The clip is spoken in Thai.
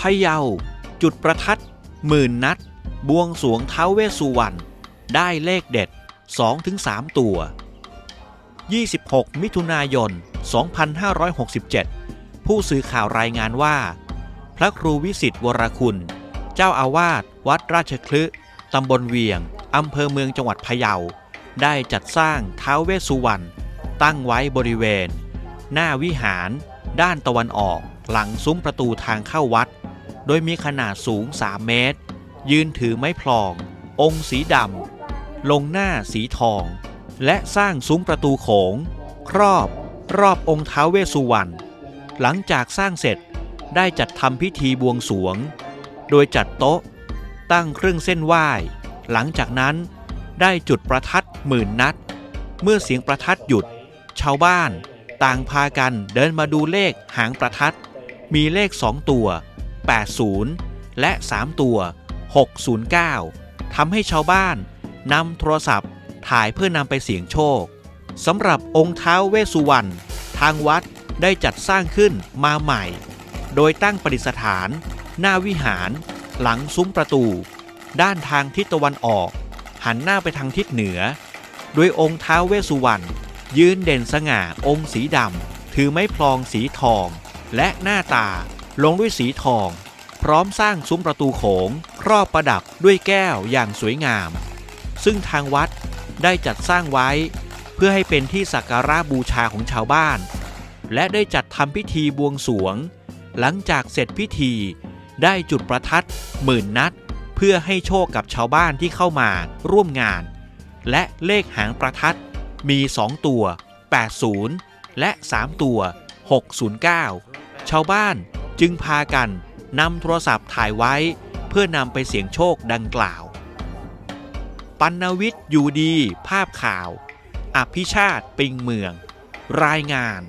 พะเยา จุดประทัดหมื่นนัด บวงสวงท้าวเวสสุวรรณได้เลขเด็ด 2-3 ตัว 26 มิถุนายน 2567 ผู้สื่อข่าวรายงานว่า พระครูวิสิทธิ์วรคุณ เจ้าอาวาสวัดราชคลึตำบลเวียง อำเภอเมืองจังหวัดพะเยา ได้จัดสร้างท้าวเวสสุวรรณตั้งไว้บริเวณ หน้าวิหาร ด้านตะวันออก หลังซุ้มประตูทางเข้าวัด โดยมีขนาดสูง 3 เมตร ยืนถือไม้พลอง องค์สีดำ ลงหน้าสีทอง และสร้างซุ้มประตูโขง ครอบรอบองค์ท้าวเวสุวรรณ หลังจากสร้างเสร็จได้จัดทำพิธีบวงสรวง โดยจัดโต๊ะ ตั้งเครื่องเส้นไหว้ หลังจากนั้นได้จุดประทัดหมื่นนัด เมื่อเสียงประทัดหยุด ชาวบ้าน ต่างพากันเดินมาดูเลขหางประทัด มีเลข2ตัว 80 และ 3 ตัว 609 ทำให้ชาวบ้านนำโทรศัพท์ถ่ายเพื่อนำไปเสี่ยงโชคสำหรับองค์เท้าเวสุวรรณทางวัดได้จัดสร้างขึ้นมาใหม่ โดยตั้งประดิษฐาน หน้าวิหาร หลังซุ้มประตู ด้านทางทิศตะวันออก หันหน้าไปทางทิศเหนือ โดยองค์ท้าวเวสุวรรณยืนเด่นสง่าองค์สีดำถือไม้พลองสีทอง และหน้าตา ลงด้วยสีทอง พร้อมสร้างซุ้มประตูโขง ครอบประดับด้วยแก้วอย่างสวยงาม ซึ่งทางวัดได้จัดสร้างไว้ เพื่อให้เป็นที่สักการะบูชาของชาวบ้าน และได้จัดทำพิธีบวงสวง หลังจากเสร็จพิธีได้จุดประทัดหมื่นนัด เพื่อให้โชคกับชาวบ้านที่เข้ามาร่วมงาน และเลขหางประทัดมี 2 ตัว 80 และ 3 ตัว 609 ชาวบ้าน จึงพากันนำโทรศัพท์ถ่ายไว้เพื่อนำไปเสี่ยงโชคดังกล่าว ปัณณวิทย์อยู่ดี ภาพข่าว อภิชาติปิงเมือง รายงาน